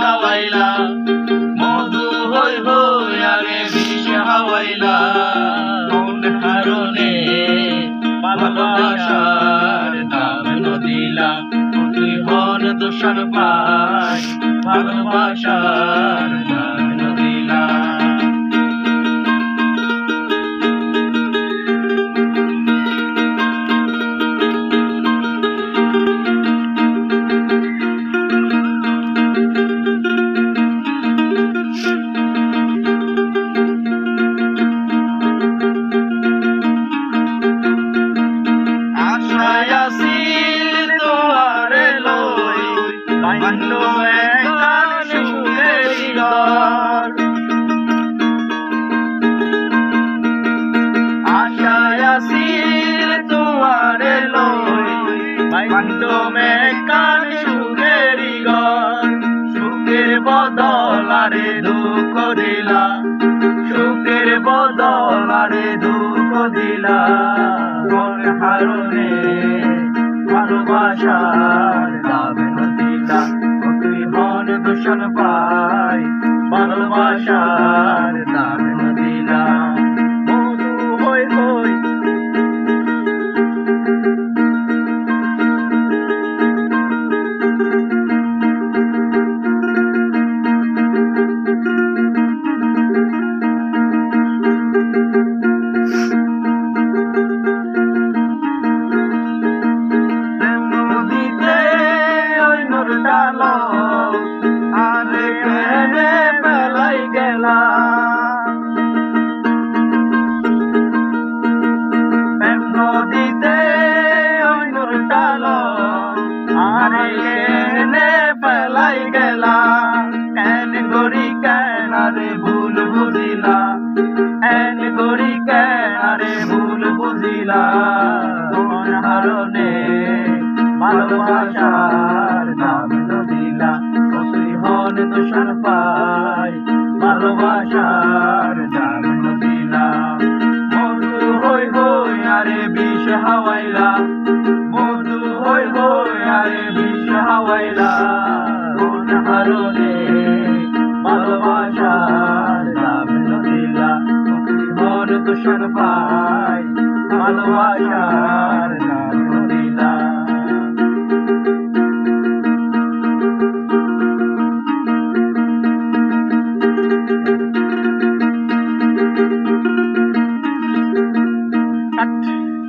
হাওয়াইলা। মধু হই আরে বিষ হাওয়াইলা। কোন হারনে ভালোবাসার দাম নদিলা তুই হন দোষণ পাই ভালোবাসার দাম নদিলা আশায় আসিল তোয়ারে ঘর আশায় আসিল তোয়ারে লই বান্ধ একখান সুখের ঘর সুখের বদল আরে দুঃখ দিলা, সুখের বদল আরে দুঃখ দিলা। কোন হারনে ভালোবাসার দাবে দূষণ পাই ভালোবাসার দাবে নদিলা মধু আরে ভুল বুঝিলা এন গড়ি কেন আরে ভুল বুঝিলা? তোমার হারনে ভালোবাসার নাম নদিলা ও তুই হন দূষণ পাই, ভালোবাসার নাম নদিলা মধু হই হই আরে বিষ হাওয়াইলা, মধু হই হই আরে বিষ হাওয়াইলা। কোন হারনে দূষণ পাই ভালোবাসার নাম নদিলা